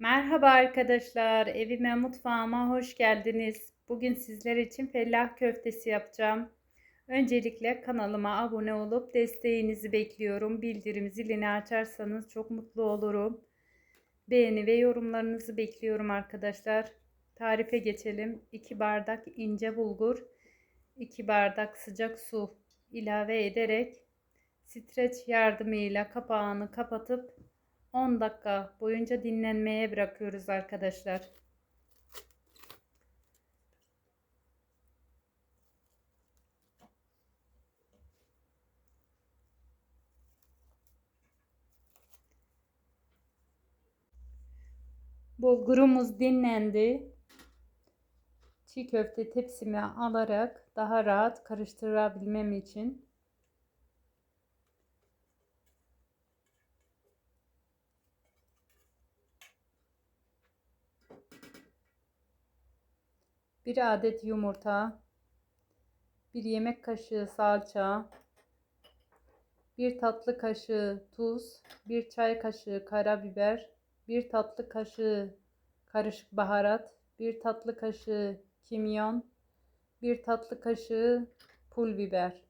Merhaba arkadaşlar, evime mutfağıma hoş geldiniz. Bugün sizler için fellah köftesi yapacağım. Öncelikle kanalıma abone olup desteğinizi bekliyorum. Bildirim zilini açarsanız çok mutlu olurum. Beğeni ve yorumlarınızı bekliyorum arkadaşlar. Tarife geçelim. 2 bardak ince bulgur, 2 bardak sıcak su ilave ederek streç yardımıyla kapağını kapatıp 10 dakika boyunca dinlenmeye bırakıyoruz arkadaşlar. Bulgurumuz dinlendi. Çiğ köfte tepsime alarak daha rahat karıştırabilmem için bir adet yumurta, bir yemek kaşığı salça, bir tatlı kaşığı tuz, bir çay kaşığı karabiber, bir tatlı kaşığı karışık baharat, bir tatlı kaşığı kimyon, bir tatlı kaşığı pul biber.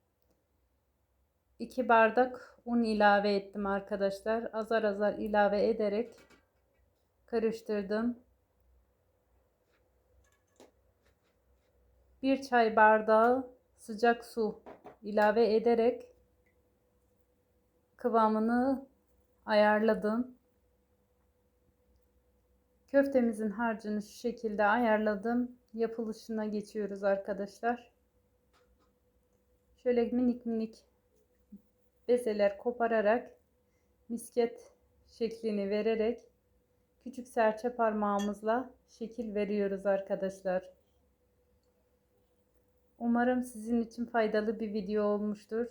2 bardak un ilave ettim arkadaşlar. Azar azar ilave ederek karıştırdım. Bir çay bardağı sıcak su ilave ederek kıvamını ayarladım. Köftemizin harcını şu şekilde ayarladım. Yapılışına geçiyoruz arkadaşlar. Şöyle minik minik bezeler kopararak misket şeklini vererek küçük serçe parmağımızla şekil veriyoruz arkadaşlar. Umarım sizin için faydalı bir video olmuştur.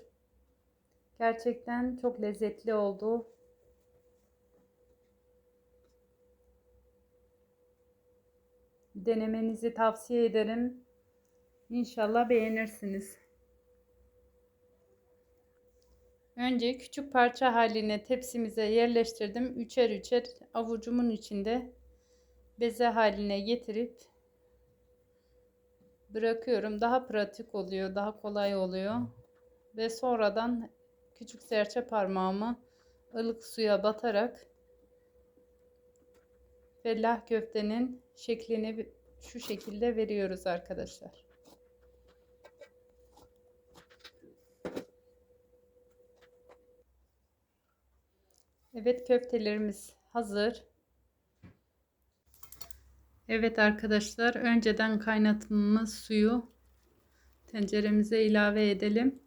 Gerçekten çok lezzetli oldu. Denemenizi tavsiye ederim. İnşallah beğenirsiniz. Önce küçük parça haline tepsimize yerleştirdim. Üçer üçer avucumun içinde beze haline getirip bırakıyorum. Daha pratik oluyor, daha kolay oluyor. Ve sonradan küçük serçe parmağımı ılık suya batarak fellah köftenin şeklini şu şekilde veriyoruz arkadaşlar. Evet köftelerimiz hazır. Evet arkadaşlar önceden kaynattığımız suyu tenceremize ilave edelim.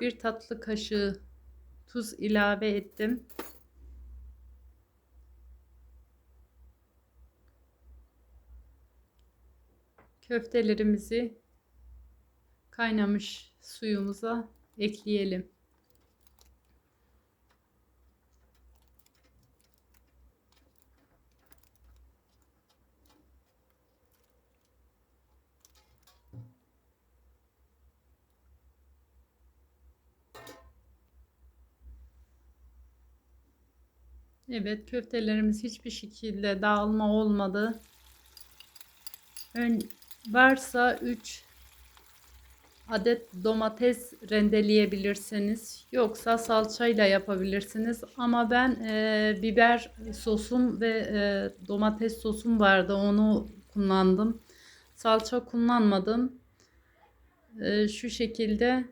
Bir tatlı kaşığı tuz ilave ettim. Köftelerimizi kaynamış suyumuza ekleyelim. Evet köftelerimiz hiçbir şekilde dağılma olmadı. Ön, varsa 3 adet domates rendeleyebilirsiniz. Yoksa salçayla yapabilirsiniz. Ama ben e, biber sosum ve e, domates sosum vardı. Onu kullandım. Salça kullanmadım. E, şu şekilde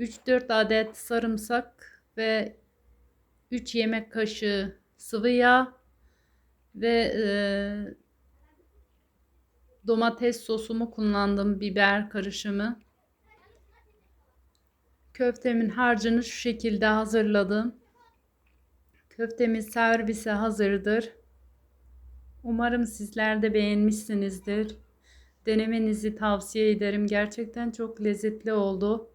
3-4 adet sarımsak ve 3 yemek kaşığı sıvı yağ ve e, domates sosumu kullandım. Biber karışımı. Köftemin harcını şu şekilde hazırladım. Köftemiz servise hazırdır. Umarım sizler de beğenmişsinizdir. Denemenizi tavsiye ederim. Gerçekten çok lezzetli oldu.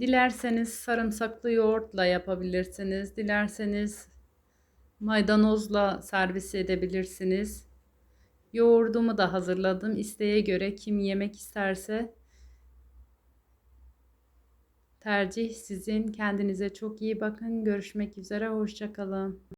Dilerseniz sarımsaklı yoğurtla yapabilirsiniz. Dilerseniz maydanozla servis edebilirsiniz. Yoğurdumu da hazırladım. İsteğe göre kim yemek isterse tercih sizin. Kendinize çok iyi bakın. Görüşmek üzere. Hoşçakalın.